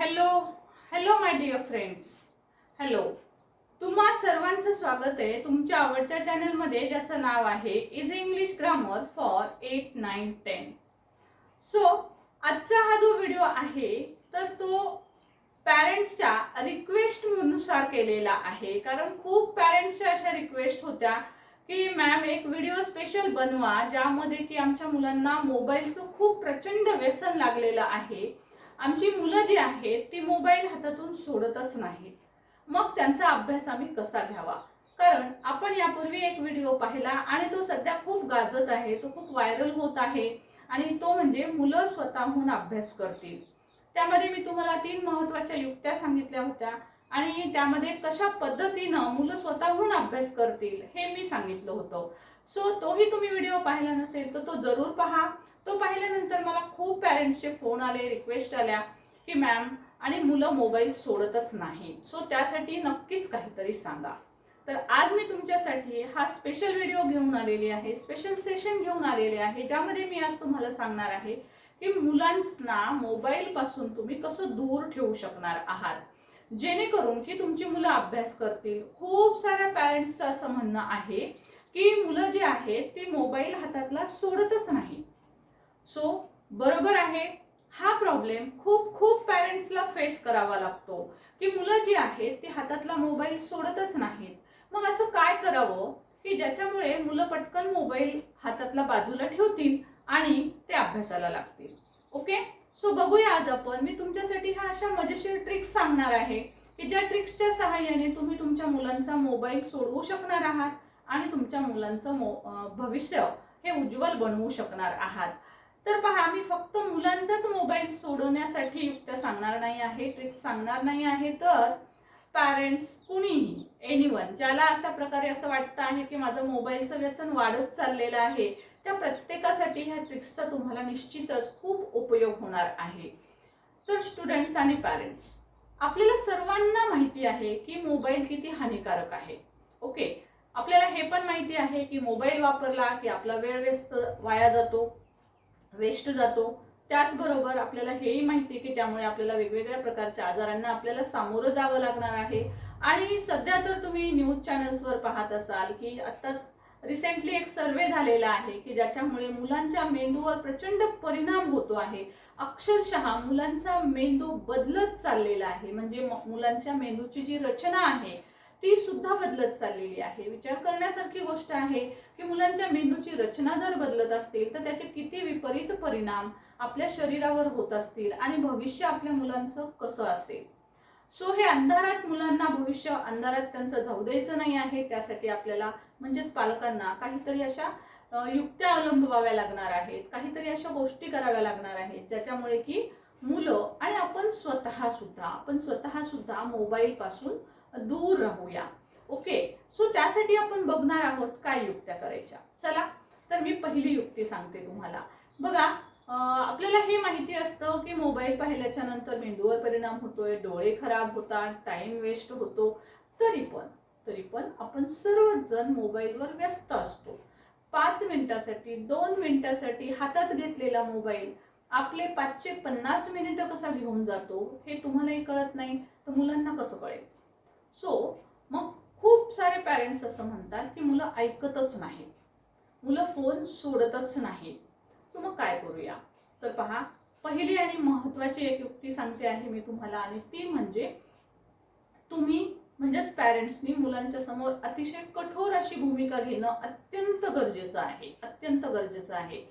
Hello hello my dear friends hello तुम्हा सर्वांचं स्वागत आहे तुमच्या आवडत्या चॅनलमध्ये ज्याचं नाव आहे is English grammar for eight nine ten so आजचा हा जो व्हिडिओ आहे तर तो पॅरेंट्सच्या रिक्वेस्टनुसार केलेला आहे. कारण खूप पॅरेंट्सच्या अशा रिक्वेस्ट होत्या की मॅम एक व्हिडिओ स्पेशल बनवा ज्यामध्ये की आमच्या मुलांना मोबाईलचं खूप प्रचंड व्यसन लागलेलं आहे. आमची मुलं जी आहेत ती मोबाईल हातातून सोडतच नाहीत. मग त्यांचा अभ्यास आम्ही कसा घ्यावा? कारण आपण यापूर्वी एक व्हिडिओ पाहिला आणि तो सध्या खूप गाजत आहे तो खूप व्हायरल होत आहे आणि तो म्हणजे मुलं स्वतःहून अभ्यास करतील. त्यामध्ये मी तुम्हाला तीन महत्त्वाच्या युक्त्या सांगितल्या होत्या आणि त्यामध्ये कशा पद्धतीनं मुलं स्वतःहून अभ्यास करतील हे मी सांगितलं होतं. सो तोही तुम्ही व्हिडिओ पाहिला नसेल तर तो जरूर पहा. तो पाहिल्यानंतर मला खूप पॅरेंट्सचे फोन आले रिक्वेस्ट आल्या की मॅम आणि मुलं मोबाईल सोडतच नाही सो त्यासाठी नक्कीच काहीतरी सांगा. तर आज मी तुमच्यासाठी हा स्पेशल व्हिडिओ घेऊन आलेली आहे स्पेशल सेशन घेऊन आलेले आहे ज्यामध्ये मी आज तुम्हाला सांगणार आहे की मुलांना मोबाईल पासून तुम्ही कसं दूर ठेवू शकणार आहात. जेणेकरून की तुमची मुलं अभ्यास करतील. खूप साऱ्या पॅरेंट्सचं असं म्हणणं आहे की मुलं जी आहेत ती मोबाईल हातातला सोडतच नाही सो बरोबर आहे. हा प्रॉब्लेम खूप खूप पॅरेंट्सला फेस करावा लागतो. की मुलं जी आहेत ती हातातला मोबाईल सोडतच नाहीत. मग असं काय करावं? की ज्याच्यामुळे मुलं पटकन मोबाईल हातातला बाजूला ठेवतील आणि ते अभ्यासाला लागतील. ओके सो बघूया आज आपण. मी तुमच्यासाठी ह्या अशा मजेशीर ट्रिक्स सांगणार आहे. की ज्या ट्रिक्सच्या सहाय्याने तुम्ही तुमच्या मुलांचा मोबाईल सोडवू शकणार आहात आणि तुमच्या मुलांचं मो भविष्य हे उज्ज्वल बनवू शकणार आहात. तर पहा मी फक्त मुलांचाच मोबाईल सोडवण्यासाठी युक्त सांगणार नाही आहे ट्रिक्स सांगणार नाही आहे तर पॅरेंट्स कुणीही एनिवन ज्याला अशा प्रकारे असं वाटतं आहे की माझं मोबाईलचं व्यसन वाढत चाललेलं आहे त्या प्रत्येकासाठी ह्या ट्रिक्सचा तुम्हाला निश्चितच खूप उपयोग होणार आहे. तर स्टुडंट्स आणि पॅरेंट्स आपल्याला सर्वांना माहिती आहे की मोबाईल किती हानिकारक आहे. ओके आपल्याला हे पण माहिती आहे की मोबाईल वापरला की आपला वेळ व्यस्त वाया जातो. वेस्ट जातो. त्याचबरोबर आपल्याला हेही माहिती आहे की त्यामुळे आपल्याला वेगवेगळ्या प्रकारच्या आजारांना आपल्याला सामोरं जावं लागणार आहे. आणि सध्या तर तुम्ही न्यूज चॅनल्सवर पाहत असाल की आत्ताच रिसेंटली एक सर्वे झालेला आहे की ज्याच्यामुळे मुलांच्या मेंदूवर प्रचंड परिणाम होतो आहे. अक्षरशः मुलांचा मेंदू बदलत चाललेला आहे. म्हणजे म- मुलांच्या मेंदूची जी रचना आहे ती सुद्धा बदलत चाललेली आहे. विचार करण्यासारखी गोष्ट आहे की मुलांच्या मेंदूची रचना जर बदलत असतील तर त्याचे किती विपरीत परिणाम आपल्या शरीरावर होत असतील आणि भविष्य आपल्या मुलांचं कसं असेल? सो हे अंधारात मुलांना भविष्य अंधारात त्यांचं जाऊ द्यायचं नाही आहे. त्यासाठी आपल्याला म्हणजेच पालकांना काहीतरी अशा युक्त्या अवलंबवाव्या लागणार आहेत. काहीतरी अशा गोष्टी कराव्या लागणार आहेत ज्याच्यामुळे की मुलं आणि आपण स्वतः सुद्धा आपण स्वतः सुद्धा मोबाईल पासून दूर राहूया. ओके सो त्यासाठी आपण बघणार आहोत काय युक्त्या करायच्या. चला तर मी पहिली युक्ती सांगते तुम्हाला. बघा आपल्याला हे माहिती असतं की मोबाईल पाहिल्याच्या नंतर मेंदूवर परिणाम होतोय डोळे खराब होतात टाइम वेस्ट होतो. तरी पण तरी पण आपण सर्वच जण मोबाईलवर व्यस्त असतो. पाच मिनिटासाठी दोन मिनिटासाठी हातात घेतलेला मोबाईल आपले पाचशे पन्नास मिनिटं कसा घेऊन जातो हे तुम्हालाही कळत नाही. तर मुलांना कसं कळेल? सो मग खूप सारे पॅरेंट्स असं म्हणतात की मुलं ऐकतच नाही मुलं फोन सोडतच नाही सो मग काय करूया? तर पहा पहिली आणि महत्त्वाची एक युक्ती सांगते आहे मी तुम्हाला आणि ती म्हणजे तुम्ही म्हणजेच पॅरेंट्सनी मुलांच्या समोर अतिशय कठोर अशी भूमिका घेणं अत्यंत गरजेचं आहे. अत्यंत गरजेचं आहे.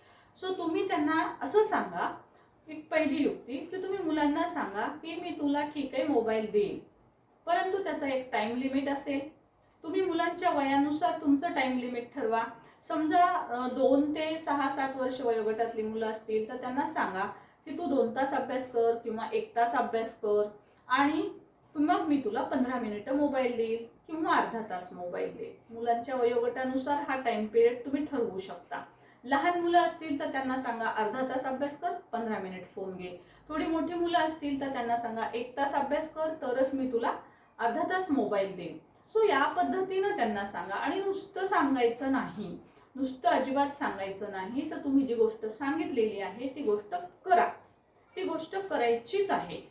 सो तुम्ही त्यांना असं सांगा एक पहिली युक्ती की तुम्ही मुलांना सांगा की मी तुला ठीक आहे मोबाईल देईन. परंतु त्याचा एक टाईम लिमिट असेल. तुम्ही मुलांच्या वयानुसार तुमचं टाईम लिमिट ठरवा. समजा दोन ते सहा सात वर्ष वयोगटातली मुलं असतील तर त्यांना सांगा की तू दोन तास अभ्यास कर किंवा एक तास अभ्यास कर आणि मग मी तुला पंधरा मिनिटं मोबाईल देईल किंवा अर्धा तास मोबाईल देईल. मुलांच्या वयोगटानुसार हा टाइम पिरियड तुम्ही ठरवू शकता. लहान मुलं असतील तर त्यांना सांगा अर्धा तास अभ्यास कर पंधरा मिनिट फोन घे. थोडी मोठी मुलं असतील तर त्यांना सांगा एक तास अभ्यास कर तरच मी तुला अर्धा तास मोबाईल देईन सो या पद्धतीनं त्यांना सांगा. आणि नुसतं सांगायचं नाही नुसतं अजिबात सांगायचं नाही तर तुम्ही जी गोष्ट सांगितलेली आहे ती गोष्ट करा. ती गोष्ट करायचीच आहे.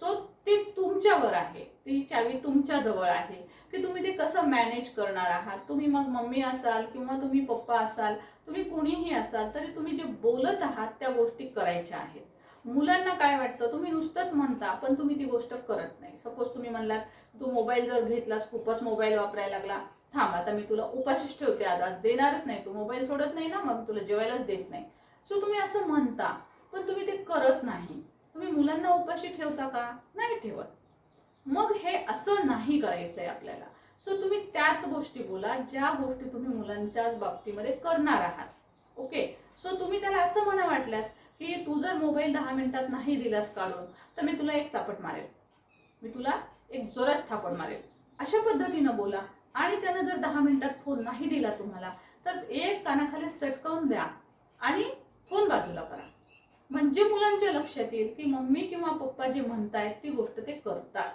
सो ते तुमच्यावर आहे. ती चावी तुमच्याजवळ आहे. की तुम्ही ते कसं मॅनेज करणार आहात? तुम्ही मग मम्मी असाल किंवा तुम्ही पप्पा असाल तुम्ही कुणीही असाल तरी तुम्ही जे बोलत आहात त्या गोष्टी करायच्या आहेत. मुलांना काय वाटतं? तुम्ही नुसतंच म्हणता पण तुम्ही ती गोष्ट करत नाही. सपोज तुम्ही म्हणलात तू मोबाईल जर घेतलास खूपच मोबाईल वापरायला लागला. थांब आता मी तुला उपाशीच ठेवते आज देणारच नाही. तू मोबाईल सोडत नाही ना मग तुला जेवायलाच देत नाही. सो तुम्ही असं म्हणता पण तुम्ही ते करत नाही. तुम्ही मुलांना उपाशी ठेवता का? नाही ठेवत. मग हे असं नाही करायचंय आपल्याला. सो तुम्ही त्याच गोष्टी बोला ज्या गोष्टी तुम्ही मुलांच्या बाबतीमध्ये करणार आहात. ओके सो तुम्ही त्याला असं म्हणा वाटल्यास की तू जर मोबाईल दहा मिनिटात नाही दिलास काढून तर मी तुला एक चापट मारेल. मी तुला एक जोरात थापड मारेल. अशा पद्धतीनं बोला. आणि त्यानं जर दहा मिनिटात फोन नाही दिला तुम्हाला तर एक कानाखाली सटकावून द्या आणि फोन बाजूला करा. म्हणजे मुलांच्या लक्षात येईल की मम्मी किंवा पप्पा जे म्हणतायत ती गोष्ट ते करतात.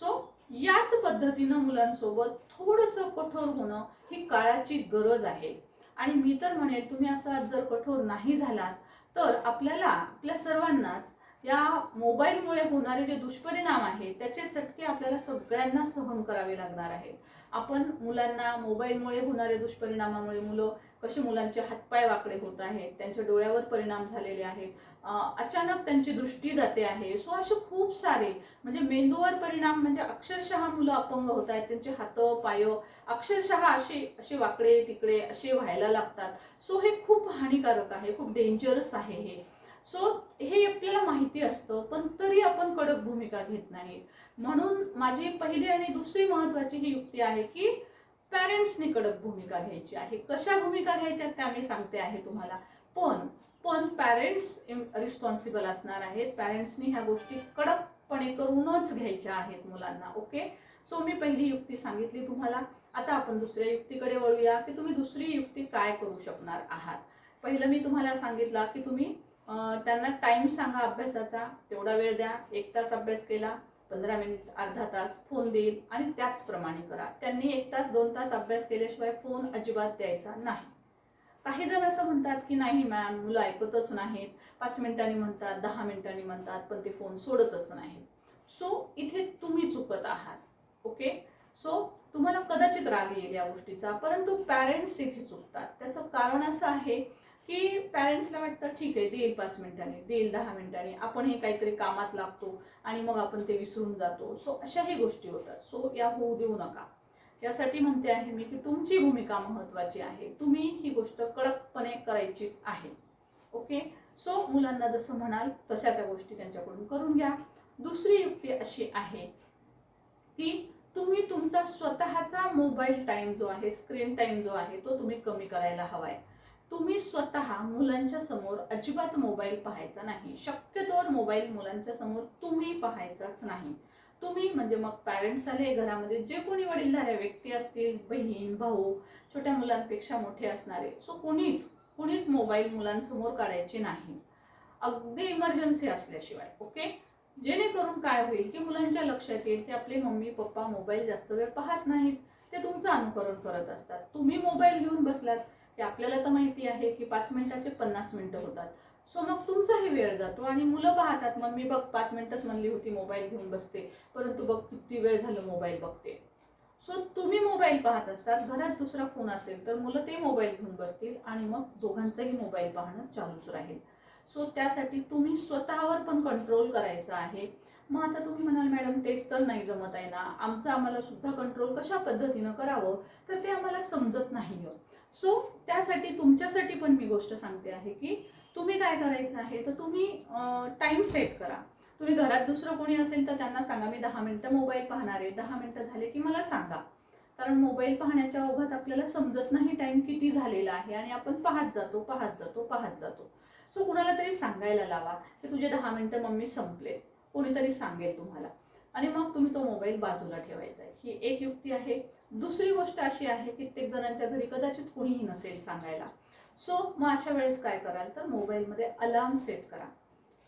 सो याच पद्धतीनं मुलांसोबत थोडंसं कठोर होणं ही काळाची गरज आहे. आणि मी तर म्हणेल तुम्ही असं जर कठोर नाही झालात तर आपल्याला आपल्या सर्वांनाच या मोबाईलमुळे होणारे जे दुष्परिणाम आहेत त्याचे चटके आपल्याला सगळ्यांना सहन करावे लागणार आहेत. आपण मुलांना मोबाईलमुळे होणारे दुष्परिणामामुळे मुलं कसे मुलांचे हातपाय वाकडे होत आहेत त्यांच्या डोळ्यावर परिणाम झालेले आहेत अचानक त्यांची दृष्टी जाते आहे. सो असे खूप सारे म्हणजे मेंदूवर परिणाम म्हणजे अक्षरशः मुलं अपंग होत आहेत त्यांचे हात पाय अक्षरशः असे असे वाकडे तिकडे असे व्हायला लागतात. सो हे खूप हानिकारक आहे खूप डेंजरस आहे हे. सो हे आपल्याला माहिती असतं पण तरी आपण कडक भूमिका घेत नाही म्हणून माझी पहिली आणि दुसरी महत्त्वाची ही युक्ती आहे की पॅरेंट्सनी कडक भूमिका घ्यायची आहे. कशा भूमिका घ्यायच्या त्या मी सांगते आहे तुम्हाला. पण पण पॅरेंट्स रिस्पॉन्सिबल असणार आहेत. पॅरेंट्सनी ह्या गोष्टी कडकपणे करूनच घ्यायच्या आहेत मुलांना ओके? सो मी पहिली युक्ती सांगितली तुम्हाला. आता आपण दुसऱ्या युक्तीकडे वळूया की तुम्ही दुसरी युक्ती काय करू शकणार आहात? पहिलं मी तुम्हाला सांगितलं की तुम्ही त्यांना टाइम सांगा अभ्यासाचा. तेवढा वेळ द्या. एक तास अभ्यास केला. पंधरा मिनिट अर्धा तास फोन देईल आणि त्याचप्रमाणे करा. त्यांनी एक तास दोन तास अभ्यास केल्याशिवाय फोन अजिबात द्यायचा नाही. काही जण असं म्हणतात की नाही मॅम मुलं ऐकतच नाहीत. पाच मिनिटांनी म्हणतात दहा मिनिटांनी म्हणतात पण ते फोन सोडतच नाहीत. सो इथे तुम्ही चुकत आहात. ओके सो तुम्हाला कदाचित राग येईल या गोष्टीचा परंतु पॅरेंट्स इथे चुकतात. त्याचं कारण असं आहे की पॅरेंट्सला वाटतं ठीक आहे देईल पाच मिनिटांनी देईल दहा मिनिटांनी आपण हे काहीतरी कामात लागतो आणि मग आपण ते विसरून जातो. सो अशाही गोष्टी होतात. सो या होऊ देऊ नका. यासाठी म्हणते आहे मी की तुमची भूमिका महत्त्वाची आहे. तुम्ही ही गोष्ट कडकपणे करायचीच आहे. ओके सो मुलांना जसं म्हणाल तशा त्या गोष्टी त्यांच्याकडून करून घ्या. दुसरी युक्ती अशी आहे की तुम्ही तुमचा स्वतःचा मोबाईल टाईम जो आहे स्क्रीन टाईम जो आहे तो तुम्ही कमी करायला हवा आहे तुम्ही स्वतः मुलांच्या समोर अजिबात मोबाईल पाहायचा नाही. शक्यतोवर मोबाईल मुलांच्या समोर तुम्ही पाहायचाच नाही. तुम्ही म्हणजे मग पॅरेंट्स आले घरामध्ये जे कोणी वडीलधाऱ्या व्यक्ती असतील बहीण भाऊ छोट्या मुलांपेक्षा मोठे असणारे सो कोणीच कोणीच मोबाईल मुलांसमोर काढायचे नाही. अगदी इमर्जन्सी असल्याशिवाय ओके जेणेकरून काय होईल की मुलांच्या लक्षात येईल की आपले मम्मी पप्पा मोबाईल जास्त वेळ पाहत नाहीत. ते तुमचं अनुकरण करत असतात. तुम्ही मोबाईल घेऊन बसलात की आपल्याला तर माहिती आहे की पाच मिनिटाचे पन्नास मिनटं होतात. सो मग तुमचाही वेळ जातो आणि मुलं पाहतात मग मी बघ पाच मिनटंच म्हणली होती मोबाईल घेऊन बसते परंतु बघ किती वेळ झालं मोबाईल बघते. सो तुम्ही मोबाईल पाहत असतात घरात दुसरा फोन असेल तर मुलं ते मोबाईल घेऊन बसतील आणि मग दोघांचाही मोबाईल पाहणं चालूच राहील. सो त्यासाठी तुम्ही स्वतःवर पण कंट्रोल करायचं आहे. मग आता तुम्ही म्हणाल मॅडम तेच तर नाही जमत आहे ना. आमचं आम्हाला सुद्धा कंट्रोल कशा पद्धतीनं करावं? तर ते आम्हाला समजत नाही हो. सो त्यासाठी तुमच्यासाठी पण मी गोष्ट सांगते आहे की तुम्ही काय करायचं आहे तर तुम्ही टाइम सेट करा. तुम्ही घरात दुसरं कोणी असेल तर त्यांना सांगा मी दहा मिनटं मोबाईल पाहणार आहे. दहा मिनटं झाले की मला सांगा. कारण मोबाईल पाहण्याच्या ओघात आपल्याला समजत नाही टाइम किती झालेला आहे आणि आपण पाहत जातो पाहत जातो पाहत जातो. सो कुणाला तरी सांगायला लावा की तुझे दहा मिनटं मम्मी संपले. कोणीतरी सांगेल तुम्हाला. आणि मग तुम्ही तो मोबाईल बाजूला ठेवायचा आहे. ही एक युक्ती आहे. दुसरी गोष्ट अशी आहे कित्येक जणांच्या घरी कदाचित कुणीही नसेल सांगायला. सो मग अशा वेळेस काय कराल तर मोबाईलमध्ये अलार्म सेट करा.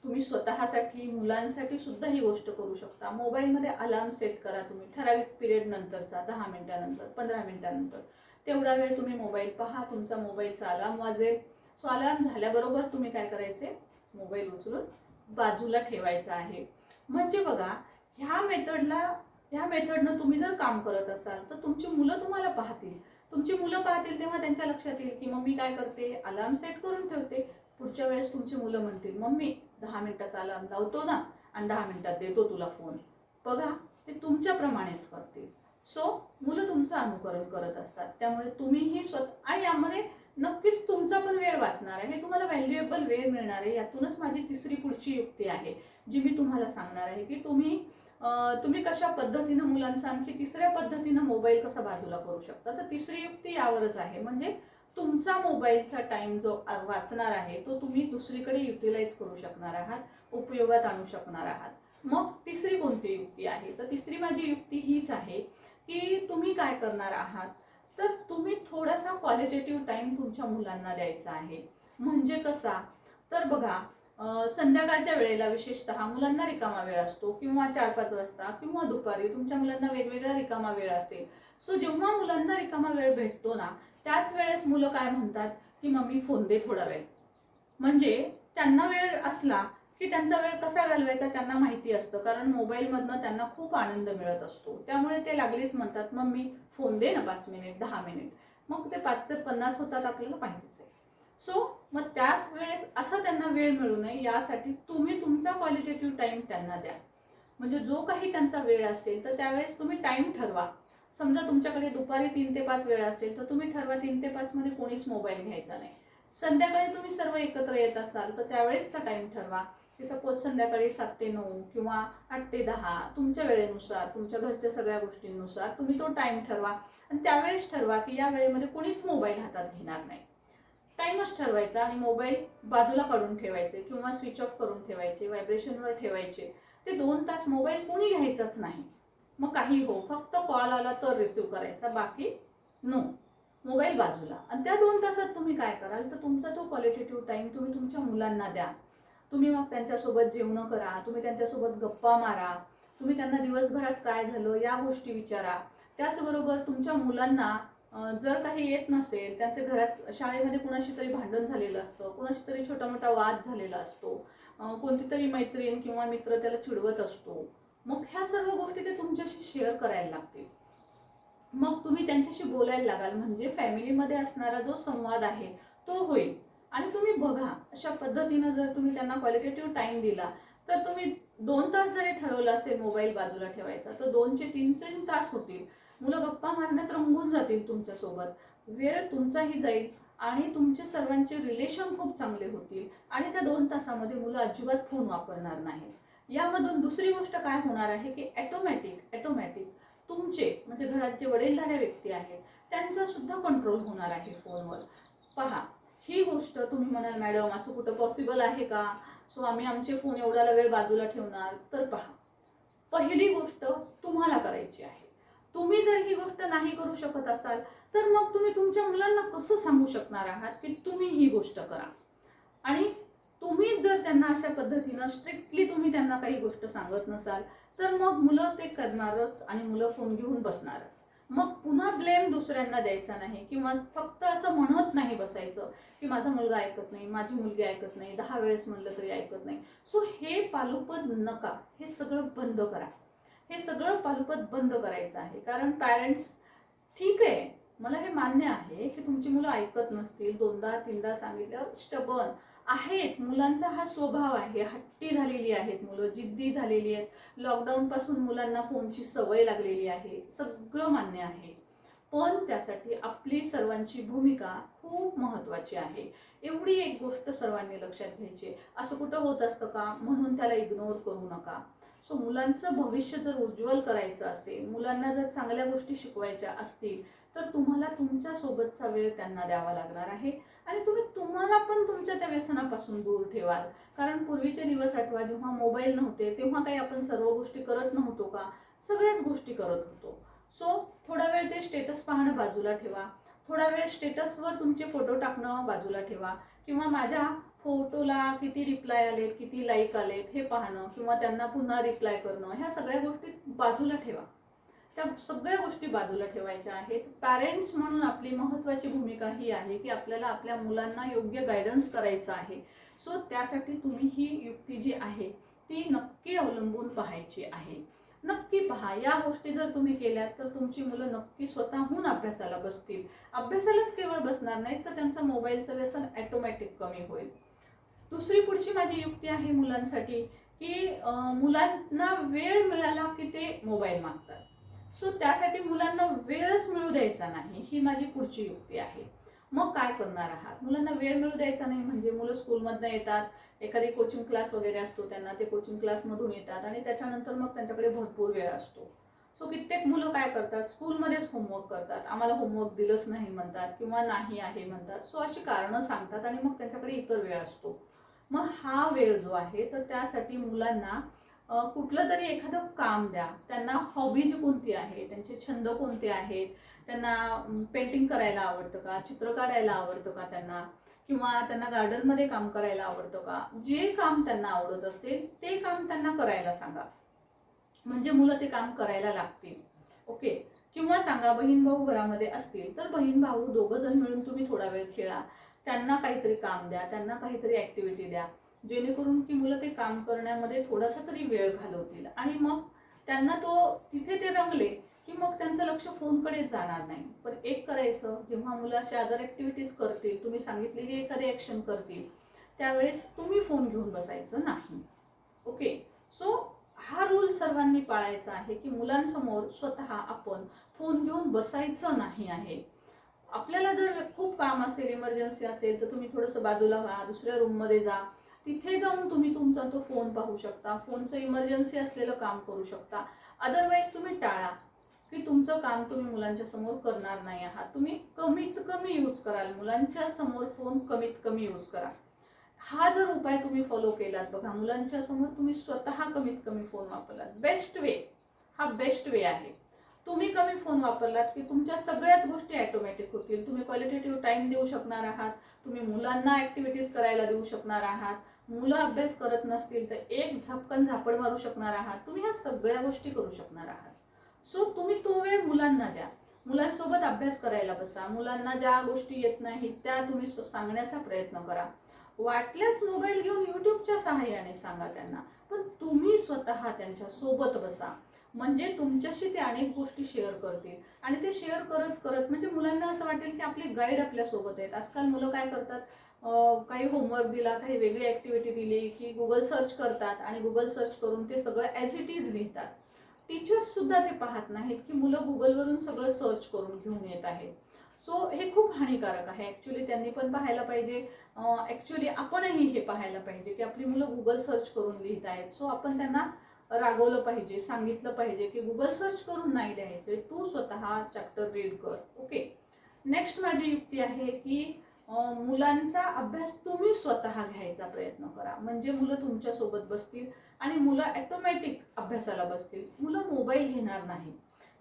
तुम्ही स्वतःसाठी मुलांसाठी सुद्धा ही गोष्ट करू शकता. मोबाईलमध्ये अलार्म सेट करा तुम्ही. ठराविक पिरियड नंतरचा दहा मिनिटानंतर पंधरा मिनिटानंतर. तेवढा वेळ तुम्ही मोबाईल पहा. तुमचा मोबाईलचा अलार्म वाजेल. सो अलार्म झाल्याबरोबर तुम्ही काय करायचे? मोबाईल उचलून बाजूला ठेवायचा आहे. म्हणजे बघा ह्या मेथडला ह्या मेथडनं तुम्ही जर काम करत असाल तर तुमची मुलं तुम्हाला पाहतील. तुमची मुलं पाहतील तेव्हा त्यांच्या लक्षात येईल की मम्मी काय करते? अलार्म सेट करून ठेवते. पुढच्या वेळेस तुमची मुलं म्हणतील मम्मी दहा मिनिटाचा अलार्म लावतो ना आणि दहा मिनिटात देतो तुला फोन बघा ते तुमच्याप्रमाणेच करतील. सो मुलं तुमचं अनुकरण करत असतात. त्यामुळे तुम्हीही स्वतः आणि यामध्ये नक्कीच तुमचा पण वेळ वाचणार आहे. तुम्हाला व्हॅल्युएबल वेळ मिळणार आहे. यातूनच माझी तिसरी पुढची युक्ती आहे जी मी तुम्हाला सांगणार आहे की तुम्ही तुम्ही कशा पद्धतीनं मुलांचा आणखी तिसऱ्या पद्धतीनं मोबाईल कसा बाजूला करू शकता? तर तिसरी युक्ती यावरच आहे. म्हणजे तुमचा मोबाईलचा टाइम जो वाचणार आहे तो तुम्ही दुसरीकडे युटिलाइज करू शकणार आहात उपयोगात आणू शकणार आहात. मग तिसरी कोणती युक्ती आहे? तर तिसरी माझी युक्ती हीच आहे की तुम्ही काय करणार आहात? तर तुम्ही थोडासा क्वालिटेटिव्ह टाइम तुमच्या मुलांना द्यायचा आहे. म्हणजे कसा? तर बघा संध्याकाळच्या वेळेला विशेषतः मुलांना रिकामा वेळ असतो किंवा चार पाच वाजता किंवा दुपारी तुमच्या मुलांना वेगवेगळा रिकामा वेळ असेल. सो जेव्हा मुलांना रिकामा वेळ भेटतो ना त्याच वेळेस मुलं काय म्हणतात की मम्मी फोन दे थोडा वेळ. म्हणजे त्यांना वेळ असला की त्यांचा वेळ कसा घालवायचा त्यांना माहिती असतं कारण मोबाईलमधनं त्यांना खूप आनंद मिळत असतो. त्यामुळे ते लागलीच म्हणतात मम्मी फोन दे ना पाच मिनिट दहा मिनिट. मग ते पाचचे पन्नास होतात आपल्याला पाहिजेच आहे. सो मग त्याच वेळेस असं त्यांना वेळ मिळू नये यासाठी तुम्ही तुमचा क्वालिटेटिव्ह टाइम त्यांना द्या. म्हणजे जो काही त्यांचा वेळ असेल तर त्यावेळेस तुम्ही टाइम ठरवा. समजा तुमच्याकडे दुपारी तीन ते पाच वेळ असेल तर तुम्ही ठरवा तीन ते पाच मध्ये कोणीच मोबाईल घ्यायचा नाही. संध्याकाळी तुम्ही सर्व एकत्र येत असाल तर त्यावेळेसचा टाइम ठरवा. की सपोज संध्याकाळी सात ते नऊ किंवा आठ ते दहा तुमच्या वेळेनुसार तुमच्या घरच्या सगळ्या गोष्टींनुसार तुम्ही तो टाइम ठरवा. आणि त्यावेळेस ठरवा की या वेळेमध्ये कोणीच मोबाईल हातात घेणार नाही. टाईमच ठरवायचा आणि मोबाईल बाजूला काढून ठेवायचे किंवा स्विच ऑफ करून ठेवायचे व्हायब्रेशनवर ठेवायचे. ते दोन तास मोबाईल कोणी घ्यायचाच नाही. मग काही हो फक्त कॉल आला तर रिसिव्ह करायचा बाकी नो मोबाईल बाजूला. आणि त्या दोन तासात तुम्ही काय कराल? तर तुमचा तो क्वालिटेटिव्ह टाईम तुम्ही तुमच्या मुलांना द्या. तुम्ही मग त्यांच्यासोबत जेवणं करा तुम्ही त्यांच्यासोबत गप्पा मारा तुम्ही त्यांना दिवसभरात काय झालं या गोष्टी विचारा. त्याचबरोबर तुमच्या मुलांना जर काही येत नसेल त्याचे घरात शाळेमध्ये कुणाशी तरी भांडण झालेलं असतं कुणाशी तरी छोटा मोठा वाद झालेला असतो कोणती तरी मैत्रीण किंवा मित्र त्याला चिडवत असतो मग ह्या सर्व गोष्टी ते तुमच्याशी शेअर करायला लागतील. मग तुम्ही त्यांच्याशी बोलायला लागाल म्हणजे फॅमिलीमध्ये असणारा जो संवाद आहे तो होईल. आणि तुम्ही बघा अशा पद्धतीनं जर तुम्ही त्यांना क्वालिटेटिव्ह टाईम दिला तर तुम्ही दोन तास जरी ठरवलं असेल मोबाईल बाजूला ठेवायचा तर दोनचे तीन तीन तास होतील. मुलं गप्पा मारण्यात रंगून जातील तुमच्यासोबत. वेळ तुमचाही जाईल आणि तुमचे सर्वांचे रिलेशन खूप चांगले होतील आणि त्या दोन तासामध्ये मुलं अजिबात फोन वापरणार नाहीत. यामधून दुसरी गोष्ट काय होणार आहे की ॲटोमॅटिक ॲटोमॅटिक तुमचे म्हणजे घरात जे वडीलधाऱ्या व्यक्ती आहेत त्यांचा सुद्धा कंट्रोल होणार आहे फोनवर पहा ही गोष्ट तुम्ही म्हणाल मॅडम असं कुठं पॉसिबल आहे का? सो आम्ही आमचे फोन एवढ्याला वेळ बाजूला ठेवणार. तर पहा पहिली गोष्ट तुम्हाला करायची आहे. तुम्ही जर ही गोष्ट नाही करू शकत असाल तर मग तुम्ही तुमच्या मुलांना कसं सांगू शकणार आहात की तुम्ही ही गोष्ट करा? आणि तुम्ही जर त्यांना अशा पद्धतीनं स्ट्रिक्टली तुम्ही त्यांना काही गोष्ट सांगत नसाल तर मग मुलं ते करणारच आणि मुलं फोन घेऊन बसणारच. मग पुन्हा ब्लेम दुसऱ्यांना द्यायचा नाही किंवा फक्त असं म्हणत नाही बसायचं की माझा मुलगा ऐकत नाही माझी मुलगी ऐकत नाही दहा वेळेस म्हणलं तरी ऐकत नाही. सो हे पालुपद नका हे सगळं बंद करा. हे सगळं पालुपत बंद करायचं आहे. कारण पॅरेंट्स ठीक आहे मला हे मान्य आहे की तुमची मुलं ऐकत नसतील दोनदा तीनदा सांगितल्यावर स्टबन आहेत. मुलांचा हा स्वभाव आहे. हट्टी झालेली आहेत मुलं जिद्दी झालेली आहेत. लॉकडाऊन पासून मुलांना फोनची सवय लागलेली आहे. सगळं मान्य आहे. पण त्यासाठी आपली सर्वांची भूमिका खूप महत्वाची आहे. एवढी एक गोष्ट सर्वांनी लक्षात घ्यायची असं कुठं होत असतं का? म्हणून त्याला इग्नोर करू नका. सो मुलांचं भविष्य जर उज्ज्वल करायचं असेल मुलांना जर चांगल्या गोष्टी शिकवायच्या असतील तर तुम्हाला तुमच्या सोबतचा वेळ त्यांना द्यावा लागणार आहे. आणि तुम्ही तुम्हाला पण तुमच्या त्या व्यसनापासून दूर ठेवाल. कारण पूर्वीचे दिवस आठवा जेव्हा मोबाईल नव्हते तेव्हा काही आपण सर्व गोष्टी करत नव्हतो का? सगळ्याच गोष्टी करत होतो. सो थोडा वेळ ते स्टेटस पाहणं बाजूला ठेवा. थोडा वेळ स्टेटसवर तुमचे फोटो टाकणं बाजूला ठेवा. किंवा माझ्या फोटोला किती रिप्लाय आलेत किती लाईक आलेत हे पाहणं किंवा त्यांना पुन्हा रिप्लाय करणं ह्या सगळ्या गोष्टी बाजूला ठेवा. त्या सगळ्या गोष्टी बाजूला ठेवायच्या आहेत. पॅरेंट्स म्हणून आपली महत्त्वाची भूमिका ही आहे की आपल्याला आपल्या मुलांना योग्य गायडन्स करायचं आहे. सो त्यासाठी तुम्ही ही युक्ती जी आहे ती नक्की अवलंबून पाहायची आहे. नक्की पहा या गोष्टी जर तुम्ही केल्यात तर तुमची मुलं नक्की स्वतःहून अभ्यासाला बसतील. अभ्यासालाच केवळ बसणार नाहीत तर त्यांचं मोबाईलचं व्यसन ॲटोमॅटिक कमी होईल. दुसरी पुढची माझी युक्ती आहे मुलांसाठी की मुलांना वेळ मिळाला की ते मोबाईल मागतात. सो त्यासाठी मुलांना वेळच मिळू द्यायचा नाही ही माझी पुढची युक्ती आहे. मग काय करणार आहात? मुलांना वेळ मिळू द्यायचा नाही म्हणजे मुलं स्कूलमधनं येतात एखादी कोचिंग क्लास वगैरे असतो त्यांना ते कोचिंग क्लासमधून येतात आणि त्याच्यानंतर मग त्यांच्याकडे भरपूर वेळ असतो. सो कित्येक मुलं काय करतात? स्कूलमध्येच होमवर्क करतात. आम्हाला होमवर्क दिलंच नाही म्हणतात किंवा नाही आहे म्हणतात. सो अशी कारणं सांगतात आणि मग त्यांच्याकडे इतर वेळ असतो. मग हा वेळ जो आहे तर त्यासाठी मुलांना कुठलं तरी एखादं काम द्या. त्यांना हॉबीज कोणती आहे त्यांचे छंद कोणते आहेत? त्यांना पेंटिंग करायला आवडतं का? चित्र काढायला आवडतं का त्यांना? किंवा त्यांना गार्डनमध्ये काम करायला आवडतं का? जे काम त्यांना आवडत असेल ते काम त्यांना करायला सांगा. म्हणजे मुलं ते काम करायला लागतील. ओके? किंवा सांगा बहीण भाऊ घरामध्ये असतील तर बहीण भाऊ दोघं जण मिळून तुम्ही थोडा वेळ खेळा. त्यांना काहीतरी काम द्या त्यांना काहीतरी ॲक्टिव्हिटी द्या. जेणेकरून की मुलं ते काम करण्यामध्ये थोडासा तरी वेळ घालवतील. आणि मग त्यांना तो तिथे ते रंगले की मग त्यांचं लक्ष फोनकडे जाणार नाही. पण एक करायचं जेव्हा मुलं अशा अदर ॲक्टिव्हिटीज करतील तुम्ही सांगितलेली एखादी ॲक्शन करतील त्यावेळेस तुम्ही फोन घेऊन बसायचं नाही. ओके सो हा रूल सर्वांनी पाळायचा आहे की मुलांसमोर स्वतः आपण फोन घेऊन बसायचं नाही आहे. आपल्याला जर खूप काम असेल इमर्जन्सी असेल तर तुम्ही थोडंसं बाजूला व्हा दुसऱ्या रूममध्ये जा. तिथे जाऊन तुम्ही तुमचा तो फोन पाहू शकता. फोनचं इमर्जन्सी असलेलं काम करू शकता. अदरवाईज तुम्ही टाळा की तुमचं काम तुम्ही मुलांच्या समोर करणार नाही आहात. तुम्ही कमीत कमी यूज कराल. मुलांच्या समोर फोन कमीत कमी यूज करा. हा जर उपाय तुम्ही फॉलो केलात बघा मुलांच्या समोर तुम्ही स्वतः कमीत कमी फोन वापरलात. बेस्ट वे हा बेस्ट वे आहे. तुम्ही कमी फोन वापरलात की तुमच्या सगळ्याच गोष्टी ॲटोमॅटिक होतील. तुम्ही क्वालिटेटिव्ह टाइम देऊ शकणार आहात. तुम्ही मुलांना ॲक्टिव्हिटीज करायला देऊ शकणार आहात. मुलं अभ्यास करत नसतील तर एक झपकन झापड मारू शकणार आहात. तुम्ही ह्या सगळ्या गोष्टी करू शकणार आहात. सो तुम्ही तो वेळ मुलांना द्या. मुलांसोबत अभ्यास करायला बसा. मुलांना ज्या गोष्टी येत नाहीत त्या तुम्ही सांगण्याचा प्रयत्न करा. वाटल्यास मोबाईल घेऊन यूट्यूबच्या सहाय्याने सांगा त्यांना. पण तुम्ही स्वतः त्यांच्यासोबत बसा. म्हणजे तुमच्याशी ते अनेक गोष्टी शेअर करतील. आणि ते शेअर करत करत म्हणजे मुलांना असं वाटेल की आपले गाईड आपल्यासोबत आहेत. आजकाल मुलं काय करतात? काही होमवर्क दिला काही वेगळी ॲक्टिव्हिटी दिली की गुगल सर्च करतात आणि गुगल सर्च करून ते सगळं ॲज इट इज लिहितात. टीचर्ससुद्धा ते पाहत नाहीत की मुलं गुगलवरून सगळं सर्च करून घेऊन येत आहेत. सो हे खूप हानिकारक आहे. ॲक्च्युली त्यांनी पण पाहायला पाहिजे. ॲक्च्युली आपणही हे पाहायला पाहिजे की आपली मुलं गुगल सर्च करून लिहित आहेत. सो आपण त्यांना रागवलं पाहिजे सांगितलं पाहिजे की गुगल सर्च करून नाही लिहायचे तू स्वतः चॅप्टर रीड कर. ओके नेक्स्ट माझी युक्ती आहे की मुलांचा अभ्यास तुम्ही स्वतः घ्यायचा प्रयत्न करा. म्हणजे मुलं तुमच्यासोबत बसतील आणि मुलं ॲटोमॅटिक अभ्यासाला बसतील. मुलं मोबाईल घेणार नाही.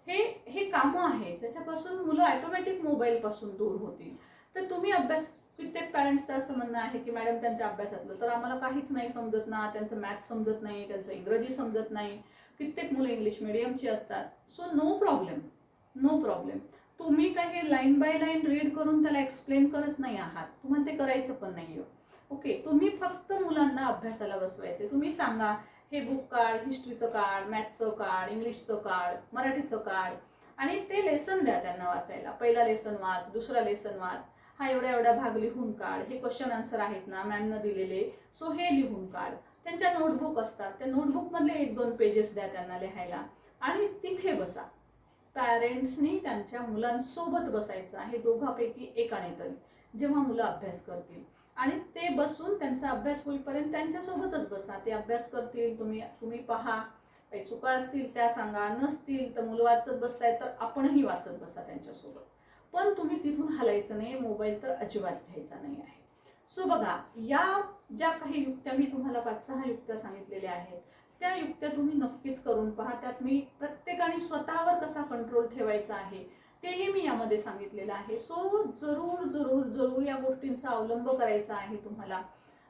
हे हे कामं आहे. त्याच्यापासून मुलं ॲटोमॅटिक मोबाईलपासून दूर होतील. तर तुम्ही अभ्यास कित्येक पॅरेंट्सचं असं म्हणणं आहे की मॅडम त्यांच्या अभ्यासातलं. तर आम्हाला काहीच नाही समजत ना त्यांचं मॅथ्स समजत नाही त्यांचं इंग्रजी समजत नाही. कित्येक मुलं इंग्लिश मिडियमची असतात. So no problem no problem तुम्ही काही लाईन बाय लाईन रीड करून त्याला एक्सप्लेन करत नाही आहात. तुम्हाला ते करायचं पण नाही ओके तुम्ही फक्त मुलांना अभ्यासाला बसवायचे. तुम्ही सांगा हे बुक काढ हिस्ट्रीचं काढ मॅथ्सचं काढ इंग्लिशचं काढ मराठीचं काढ. आणि ते लेसन द्या त्यांना वाचायला. पहिला लेसन वाच दुसरा लेसन वाच. हा एवढा एवढा भाग लिहून काढ. हे क्वेश्चन आन्सर आहेत ना मॅमनं दिलेले. सो हे लिहून काढ. त्यांच्या नोटबुक असतात. त्या नोटबुकमधले एक दोन पेजेस द्या त्यांना लिहायला. आणि तिथे बसा. पॅरेंट्सनी त्यांच्या मुलांसोबत बसायचं आहे. दोघांपैकी एकाने तरी. जेव्हा मुलं अभ्यास करतील. आणि ते बसून त्यांचा अभ्यास होईपर्यंत त्यांच्यासोबतच बसा. ते अभ्यास करतील तुम्ही तुम्ही पहा. काही चुका असतील त्या सांगा. नसतील तर मुलं वाचत बसतायत तर आपणही वाचत बसा त्यांच्यासोबत. पण तुम्ही तिथून हलायचं नाही मोबाईल तर अजिबात घ्यायचा नाही आहे. सो बघा या ज्या काही युक्त्या मी तुम्हाला पाच सहा युक्त्या सांगितलेल्या आहेत त्या युक्त्या तुम्ही नक्कीच करून पहा. त्यात मी प्रत्येकाने स्वतःवर कसा कंट्रोल ठेवायचा आहे तेही मी यामध्ये सांगितलेलं आहे. सो जरूर जरूर जरूर या गोष्टींचा अवलंब करायचा आहे तुम्हाला.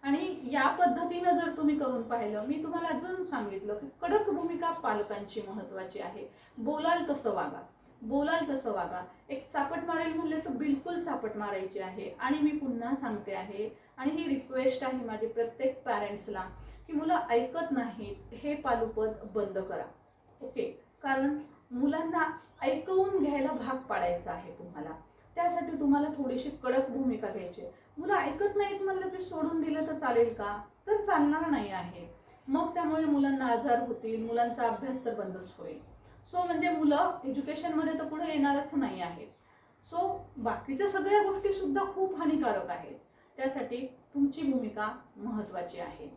आणि या पद्धतीनं जर तुम्ही करून पाहिलं मी तुम्हाला अजून सांगितलं की कडक भूमिका पालकांची महत्त्वाची आहे. बोलाल तसं वागा. बोलाल तसं वागा. एक चापट मारेल म्हणले तर बिलकुल चापट मारायची आहे. आणि मी पुन्हा सांगते आहे आणि ही रिक्वेस्ट आहे माझी प्रत्येक पॅरेंट्सला की मुलं ऐकत नाहीत हे पालुपद बंद करा. ओके? कारण मुलांना ऐकवून घ्यायला भाग पाडायचा आहे तुम्हाला. त्यासाठी तुम्हाला थोडीशी कडक भूमिका घ्यायची आहे. मुलं ऐकत नाहीत म्हणलं की सोडून दिलं तर चालेल का? तर चालणार नाही आहे. मग त्यामुळे मुलांना आजार होतील मुलांचा अभ्यास तर बंदच होईल. सो म्हणजे मुलं एज्युकेशनमध्ये तर पुढे येणारच नाही आहेत. सो बाकीच्या सगळ्या गोष्टीसुद्धा खूप हानिकारक आहेत. त्यासाठी तुमची भूमिका महत्त्वाची आहे.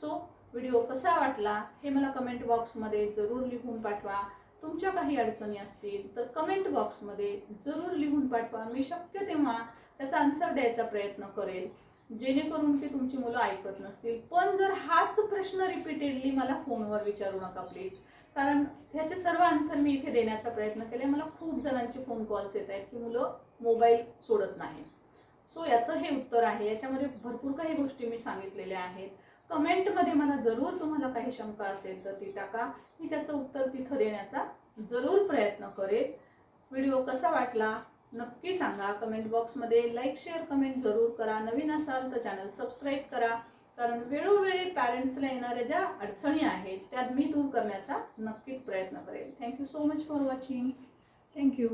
सो व्हिडिओ कसा वाटला हे मला कमेंट बॉक्समध्ये जरूर लिहून पाठवा. तुमच्या काही अडचणी असतील तर कमेंट बॉक्समध्ये जरूर लिहून पाठवा. मी शक्य तेव्हा त्याचा आन्सर द्यायचा प्रयत्न करेल. जेणेकरून की तुमची मुलं ऐकत नसतील. पण जर हाच प्रश्न रिपीटेडली मला फोनवर विचारू नका प्लीज कारण ह्याचे सर्व आन्सर मी इथे देण्याचा प्रयत्न केले मला खूप जणांचे फोन कॉल्स येत आहेत की मुलं मोबाईल सोडत नाही सो याचं हे उत्तर आहे. याच्यामध्ये भरपूर काही गोष्टी मी सांगितलेल्या आहेत. कमेंटमध्ये मला जरूर तुम्हाला काही शंका असेल तर ती टाका. मी त्याचं उत्तर तिथं देण्याचा जरूर प्रयत्न करेल व्हिडिओ कसा वाटला? नक्की सांगा. कमेंट बॉक्समध्ये लाईक शेअर कमेंट जरूर करा. नवीन असाल तर चॅनल सबस्क्राईब करा. कारण वेळोवेळी पॅरेंट्सला येणाऱ्या ज्या अडचणी आहेत त्यात मी दूर करण्याचा नक्कीच प्रयत्न करेल thank you so much for watching thank you